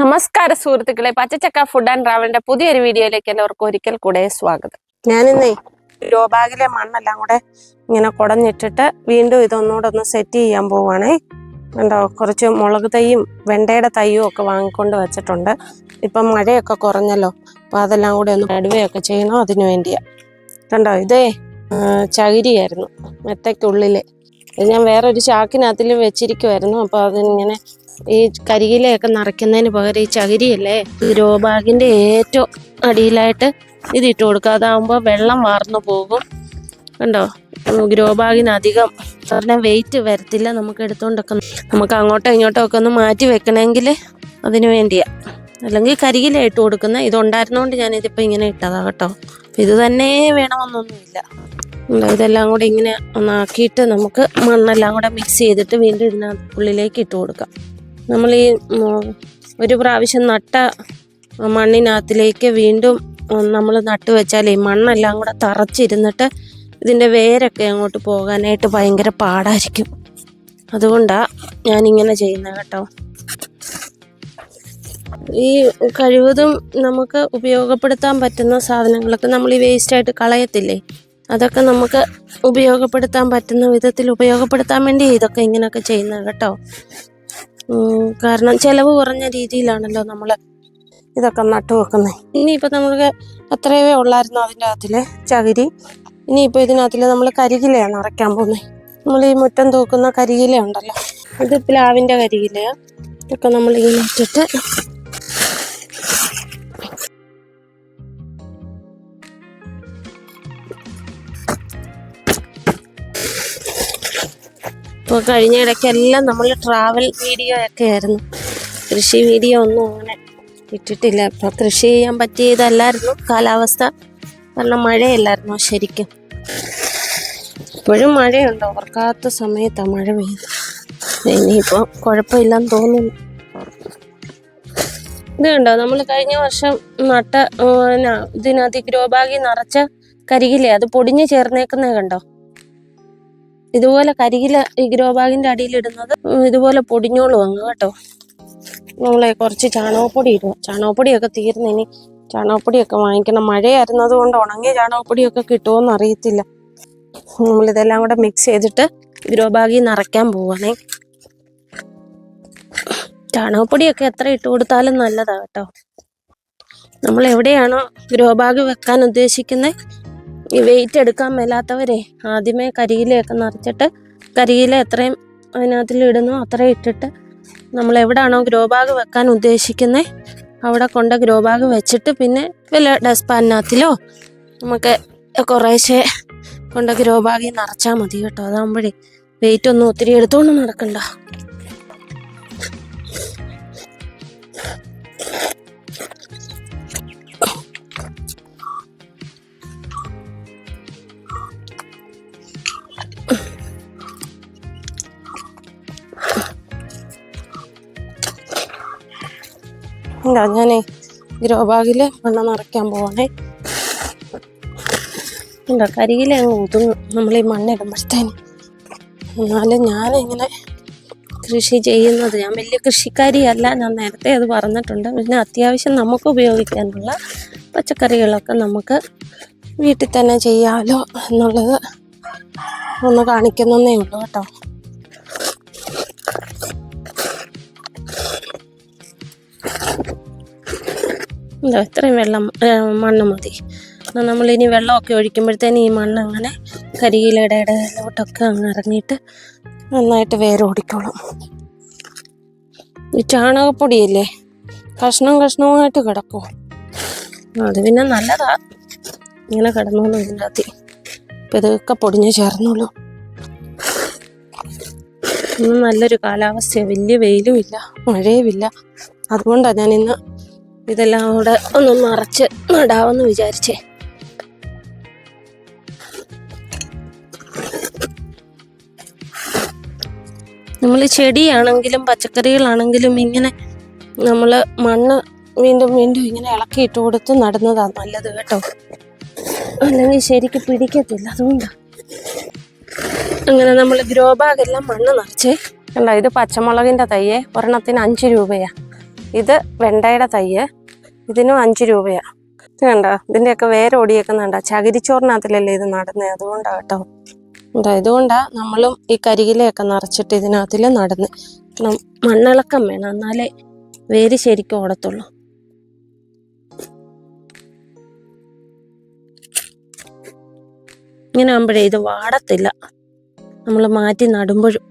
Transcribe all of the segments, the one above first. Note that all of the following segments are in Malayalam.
നമസ്കാര സുഹൃത്തുക്കളെ പച്ചച്ചക്ക ഫുഡ് ആൻഡ് ട്രാവലിന്റെ പുതിയൊരു വീഡിയോയിലേക്ക് എല്ലാവർക്കും ഒരിക്കൽ കൂടെ സ്വാഗതം. ഞാനിന്നേ ഇന്ന് ബാഗിലെ മണ്ണെല്ലാം കൂടെ ഇങ്ങനെ കുടഞ്ഞിട്ടിട്ട് വീണ്ടും ഇതൊന്നുകൂടെ ഒന്ന് സെറ്റ് ചെയ്യാൻ പോവാണേ. കണ്ടോ കുറച്ച് മുളക് തൈയും വെണ്ടയുടെ തൈയും ഒക്കെ വാങ്ങിക്കൊണ്ട് വെച്ചിട്ടുണ്ട്. ഇപ്പം മഴയൊക്കെ കുറഞ്ഞല്ലോ അപ്പോൾ അതെല്ലാം കൂടെ ഒന്ന് നടുവയൊക്കെ ചെയ്യണം അതിനു വേണ്ടിയാ. കണ്ടോ ഇതേ ചകിരിയായിരുന്നു മെത്തയ്ക്കുള്ളിൽ ഇത് ഞാൻ വേറൊരു ചാക്കിനകത്തിൽ വെച്ചിരിക്കുമായിരുന്നു അപ്പോൾ അതിങ്ങനെ ഈ കരിയിലയൊക്കെ നിറയ്ക്കുന്നതിന് പകരം ഈ ചകിരിയല്ലേ? ഗ്രോബാഗിന്റെ ഏറ്റവും അടിയിലായിട്ട് ഇത് ഇട്ട് കൊടുക്കുക വെള്ളം വാർന്നു പോകും. കണ്ടോ? ഗ്രോ ബാഗിന് അധികം കാരണം വെയിറ്റ് വരത്തില്ല. നമുക്ക് എടുത്തുകൊണ്ടൊക്കെ നമുക്ക് അങ്ങോട്ടോ ഇങ്ങോട്ടോ ഒക്കെ ഒന്ന് മാറ്റി വെക്കണമെങ്കിൽ അതിന് വേണ്ടിയാ. അല്ലെങ്കിൽ കരികില ഇട്ട് കൊടുക്കുന്ന ഇതുണ്ടായിരുന്നോണ്ട് ഞാൻ ഇതിപ്പോൾ ഇങ്ങനെ ഇട്ടതാ കേട്ടോ. ഇത് തന്നെ വേണമെന്നൊന്നുമില്ല? ഇതെല്ലാം കൂടെ ഇങ്ങനെ ഒന്നാക്കിയിട്ട് നമുക്ക് മണ്ണെല്ലാം കൂടെ മിക്സ് ചെയ്തിട്ട് വീണ്ടും ഇതിനകത്തുള്ളിലേക്ക് ഇട്ട് കൊടുക്കാം. നമ്മൾ ഈ ഒരു പ്രാവശ്യം നട്ട മണ്ണിനകത്തിലേക്ക് വീണ്ടും നമ്മൾ നട്ടു വെച്ചാൽ ഈ മണ്ണെല്ലാം കൂടെ തറച്ചിരുന്നിട്ട് ഇതിന്റെ വേരൊക്കെ അങ്ങോട്ട് പോകാനായിട്ട് ഭയങ്കര പാടായിരിക്കും. അതുകൊണ്ടാണ് ഞാനിങ്ങനെ ചെയ്യുന്നത് കേട്ടോ. ഈ കഴിവതും നമുക്ക് ഉപയോഗപ്പെടുത്താൻ പറ്റുന്ന സാധനങ്ങളൊക്കെ നമ്മൾ ഈ വേസ്റ്റായിട്ട് കളയത്തില്ലേ? അതൊക്കെ നമുക്ക് ഉപയോഗപ്പെടുത്താൻ പറ്റുന്ന വിധത്തിൽ ഉപയോഗപ്പെടുത്താൻ വേണ്ടി ഇതൊക്കെ ഇങ്ങനെയൊക്കെ ചെയ്യുന്നത് കേട്ടോ. കാരണം ചിലവ് കുറഞ്ഞ രീതിയിലാണല്ലോ നമ്മൾ ഇതൊക്കെ നട്ടു വെക്കുന്നത് ഇനിയിപ്പോൾ നമുക്ക് അത്രയേ ഉള്ളായിരുന്നു അതിന്റെ അകത്തിൽ ചകിരി. ഇനിയിപ്പോൾ ഇതിനകത്തിൽ നമ്മൾ കരികിലയാണ് നിറയ്ക്കാൻ പോകുന്നത് നമ്മൾ ഈ മുറ്റം തൂക്കുന്ന കരികില ഉണ്ടല്ലോ ഇത് പ്ലാവിന്റെ കരികിലയാണ് ഇതൊക്കെ നമ്മൾ ഇങ്ങനെ ഇട്ടിട്ട് ഇപ്പോൾ കഴിഞ്ഞ ഇടയ്ക്കെല്ലാം നമ്മൾ ട്രാവൽ വീഡിയോ ഒക്കെ ആയിരുന്നു. കൃഷി വീഡിയോ ഒന്നും അങ്ങനെ ഇട്ടിട്ടില്ല. ഇപ്പോൾ കൃഷി ചെയ്യാൻ പറ്റിയതല്ലായിരുന്നു. കാലാവസ്ഥ കാരണം മഴയല്ലായിരുന്നു ശരിക്കും. ഇപ്പോഴും മഴയുണ്ട്. ഓർക്കാത്ത സമയത്താണ് മഴ പെയ്യുന്നത്. ഇനിയിപ്പോൾ കുഴപ്പമില്ലെന്ന് തോന്നുന്നു. ഇത് കണ്ടോ? നമ്മൾ കഴിഞ്ഞ വർഷം നട്ട ഇതിനകത്ത് ഗ്രോബാഗി നിറച്ച കരികിലേ അത് പൊടിഞ്ഞ് ചേർന്നേക്കുന്നത് കണ്ടോ? ഇതുപോലെ കരികില ഈ ഗ്രോ അടിയിൽ ഇടുന്നത് ഇതുപോലെ പൊടിഞ്ഞോളും അങ്ങ് കേട്ടോ. നമ്മളെ കുറച്ച് ചാണകപ്പൊടി ഇടുക. ചാണകപ്പൊടിയൊക്കെ തീർന്ന് ഇനി ചാണകപ്പൊടിയൊക്കെ വാങ്ങിക്കണം. മഴയായിരുന്നത് കൊണ്ട് ഉണങ്ങിയ ചാണകപ്പൊടിയൊക്കെ കിട്ടുമോന്ന് അറിയത്തില്ല. നമ്മളിതെല്ലാം കൂടെ മിക്സ് ചെയ്തിട്ട് ഗ്രോ ബാഗിൽ നിറയ്ക്കാൻ പോവാണേ. ചാണകപ്പൊടിയൊക്കെ എത്ര ഇട്ട് കൊടുത്താലും നല്ലതാ കേട്ടോ. നമ്മൾ എവിടെയാണോ ഗ്രോ ബാഗ് വെക്കാൻ ഉദ്ദേശിക്കുന്നത് ഈ വെയിറ്റ് എടുക്കാൻ മേലാത്തവരെ ആദ്യമേ കരിയിലയൊക്കെ നിറച്ചിട്ട് കരിയില എത്രയും അതിനകത്തിൽ ഇടുന്നു അത്രയും ഇട്ടിട്ട് നമ്മൾ എവിടെയാണോ ഗ്രോ ബാഗ് വെക്കാൻ ഉദ്ദേശിക്കുന്നത് അവിടെ കൊണ്ട് ഗ്രോ ബാഗ് വെച്ചിട്ട് പിന്നെ വല്ല ഡസ്പാനിനകത്തിലോ നമുക്ക് കുറേശ്ശെ കൊണ്ട് ഗ്രോ ബാഗിൽ നിറച്ചാൽ മതി കേട്ടോ. അതാകുമ്പോഴേ വെയിറ്റ് ഒന്നും ഒത്തിരി എടുത്തുകൊണ്ട് നടക്കണ്ട. ഇല്ല ഞാനേ ഗ്രോ ബാഗിൽ നിറയ്ക്കാൻ പോവാണേ. എന്താ കരിയില അങ്ങ് ഒതുങ്ങും നമ്മൾ ഈ മണ്ണിടുമ്പോഴത്തേന് എന്നാലും ഞാനിങ്ങനെ കൃഷി ചെയ്യുന്നത് ഞാൻ വലിയ കൃഷിക്കാരിയല്ല. ഞാൻ നേരത്തെ അത് പറഞ്ഞിട്ടുണ്ട്. പിന്നെ അത്യാവശ്യം നമുക്ക് ഉപയോഗിക്കാനുള്ള പച്ചക്കറികളൊക്കെ നമുക്ക് വീട്ടിൽ തന്നെ ചെയ്യാമല്ലോ എന്നുള്ളത് ഒന്ന് കാണിക്കുന്നേ ഉള്ളൂ കേട്ടോ. ഇതാ ഇത്രയും വെള്ളം മണ്ണ് മതി. നമ്മളിനി വെള്ളമൊക്കെ ഒഴിക്കുമ്പോഴത്തേന് ഈ മണ്ണ് അങ്ങനെ കരിയിലയുടെ ഇടയിലോട്ടൊക്കെ അങ്ങ് ഇറങ്ങിയിട്ട് നന്നായിട്ട് വേരോടിക്കോളും. ഈ ചാണകപ്പൊടിയല്ലേ കഷ്ണം കഷ്ണവുമായിട്ട് കിടക്കും. അത് പിന്നെ നല്ലതാ. ഇങ്ങനെ കിടന്നോളൂ ഇതിന്റെ അകത്ത് ഇപ്പം ഇതൊക്കെ പൊടിഞ്ഞ് ചേർന്നോളൂ. ഇന്ന് നല്ലൊരു കാലാവസ്ഥയാണ് വലിയ വെയിലും ഇല്ല മഴയുമില്ല. അതുകൊണ്ടാണ് ഞാൻ ഇതെല്ലാം കൂടെ ഒന്ന് മറച്ച് നടാമെന്ന് വിചാരിച്ചേ. നമ്മൾ ചെടിയാണെങ്കിലും പച്ചക്കറികളാണെങ്കിലും ഇങ്ങനെ നമ്മൾ മണ്ണ് വീണ്ടും വീണ്ടും ഇങ്ങനെ ഇളക്കിയിട്ട് കൊടുത്ത് നടുന്നതാണ് നല്ലത് കേട്ടോ. അല്ലെങ്കിൽ ശരിക്ക് പിടിക്കത്തില്ല അതുകൊണ്ടാണ് അങ്ങനെ നമ്മൾ ഗ്രോ ബാഗെല്ലാം മണ്ണ് നിറച്ചേ. കണ്ടോ ഇത് പച്ചമുളകിന്റെ തയ്യേ ഒരെണ്ണത്തിന് അഞ്ച് രൂപയാണ് ഇത് വെണ്ടയുടെ തയ്യ് ഇതിനും അഞ്ച് രൂപയാണ് ഇത് കണ്ടോ? ഇതിന്റെയൊക്കെ വേറെ വേണ്ട ചകിരിച്ചോറിനകത്തിലല്ലേ ഇത് നടുന്നത് അതുകൊണ്ടാണ് കേട്ടോ. എന്താ ഇതുകൊണ്ടാണ് നമ്മളും ഈ കരികിലയൊക്കെ നിറച്ചിട്ട് ഇതിനകത്തിൽ നടന്ന്. മണ്ണിളക്കം വേണം. എന്നാലേ വേര് ശരിക്കും ഓടത്തുള്ളൂ. ഇങ്ങനെ ആകുമ്പോഴേ ഇത് വാടത്തില്ല. നമ്മൾ മാറ്റി നടുമ്പോഴും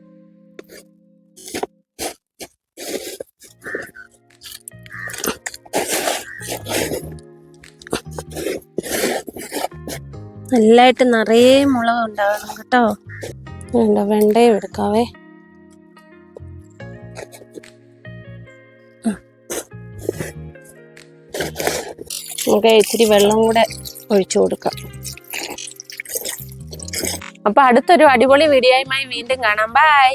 നല്ലതായിട്ട് നിറയെ മുളക് ഉണ്ടാവണം കേട്ടോ. വേണ്ട വെണ്ടയും എടുക്കാവേ. നമുക്ക് ഇച്ചിരി വെള്ളം കൂടെ ഒഴിച്ചു കൊടുക്കാം. അപ്പൊ അടുത്തൊരു അടിപൊളി വീഡിയോയുമായി വീണ്ടും കാണാം. ബൈ